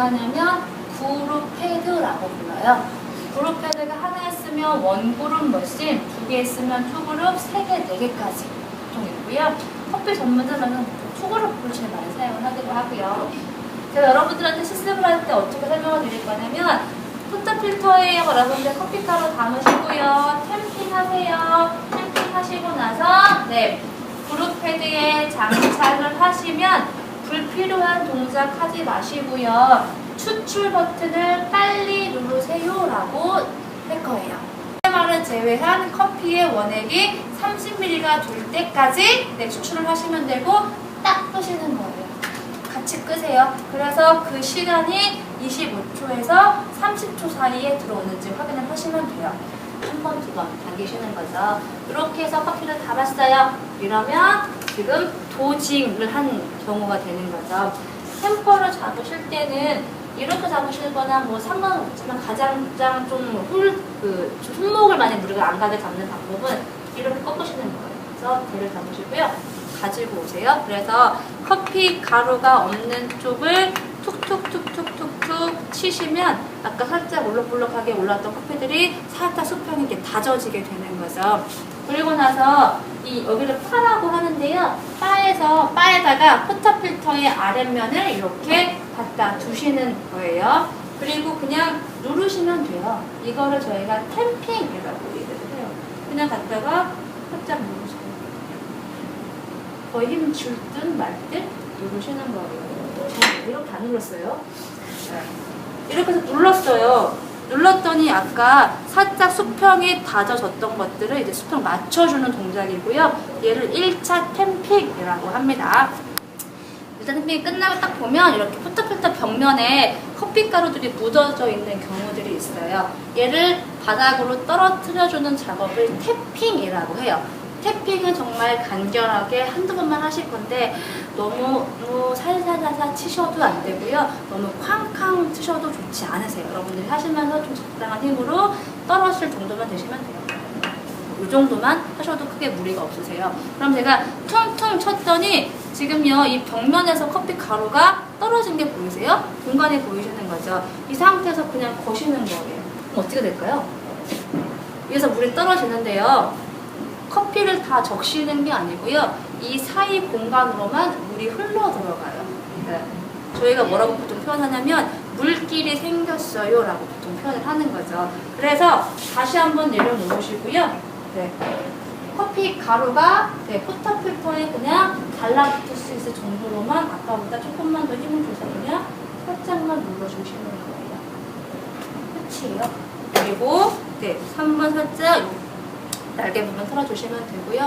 하냐면 그룹 패드라고 불러요. 그룹 패드가 하나 있으면 원 그룹 머신, 두개 있으면 투 그룹, 세 개, 네 개까지 보통 있고요. 커피 전문점에는 투 그룹을 제일 많이 사용을 하기도 하고요. 제가 여러분들한테 실습을 할 때 어떻게 설명을 드릴 거냐면 포터 필터에 여러분들 커피가루 담으시고요. 템핑하세요. 템핑하시고 나서 네 그룹 패드에 장착을 하시면 불필요한 동작 하지 마시고요. 추출 버튼을 빨리 누르세요 라고 할 거예요. 말을 제외한 커피의 원액이 30ml가 될 때까지 네, 추출을 하시면 되고 딱 끄시는 거예요. 같이 끄세요. 그래서 그 시간이 25초에서 30초 사이에 들어오는지 확인을 하시면 돼요. 한 번, 두 번 당기시는 거죠. 이렇게 해서 커피를 달았어요. 이러면 지금 도징을 한 경우가 되는 거죠. 템퍼를 잡으실 때는 이렇게 잡으실 거나 뭐 상관없지만 가장 가장 좀 홀, 그, 손목을 많이 무리가 안 가게 잡는 방법은 이렇게 꺾으시는 거예요. 그래서 대를 잡으시고요. 가지고 오세요. 그래서 커피 가루가 없는 쪽을 툭툭툭툭툭툭 치시면 아까 살짝 올록볼록하게 올랐던 커피들이 살짝 수평이 이렇게 다져지게 되는 거죠. 그리고 나서 이 여기를 파라고 하는데요. 바에서 바에다가 포터 필터의 아랫면을 이렇게 갖다 두시는 거예요. 그리고 그냥 누르시면 돼요. 이거를 저희가 템핑이라고 얘기를 해요. 그냥 갖다가 살짝 누르시면 돼요. 거의 힘줄 듯 말 듯 누르시는 거예요. 저 이렇게 안 눌렀어요. 네. 이렇게 해서 눌렀어요. 눌렀더니 아까 살짝 수평이 다져졌던 것들을 이제 수평 맞춰주는 동작이고요. 얘를 1차 템핑이라고 합니다. 일단 템핑이 끝나고 딱 보면 이렇게 포터필터 벽면에 커피가루들이 묻어져 있는 경우들이 있어요. 얘를 바닥으로 떨어뜨려주는 작업을 태핑이라고 해요. 태핑은 정말 간결하게 한두 번만 하실 건데 너무, 너무 살살살살 치셔도 안 되고요. 너무 쾅쾅 좋지 않으세요. 여러분들이 하시면서 좀 적당한 힘으로 떨어질 정도만 되시면 돼요. 이 정도만 하셔도 크게 무리가 없으세요. 그럼 제가 퉁퉁 쳤더니 지금요 이 벽면에서 커피 가루가 떨어진 게 보이세요? 공간이 보이시는 거죠. 이 상태에서 그냥 거시는 거예요. 어떻게 될까요? 위에서 물이 떨어지는데요. 커피를 다 적시는 게 아니고요. 이 사이 공간으로만 물이 흘러 들어가요. 네. 저희가 뭐라고 보통 표현하냐면 물길이 생겼어요 라고 보통 표현을 하는 거죠. 그래서 다시 한번 내려놓으시고요. 네. 커피 가루가 네, 포터 필터에 그냥 달라붙을 수 있을 정도로만 아까보다 조금만 더 힘을 줘서 그냥 살짝만 눌러주시는 거예요. 끝이에요. 그리고 네, 3번 살짝 날개 부분 털어주시면 되고요.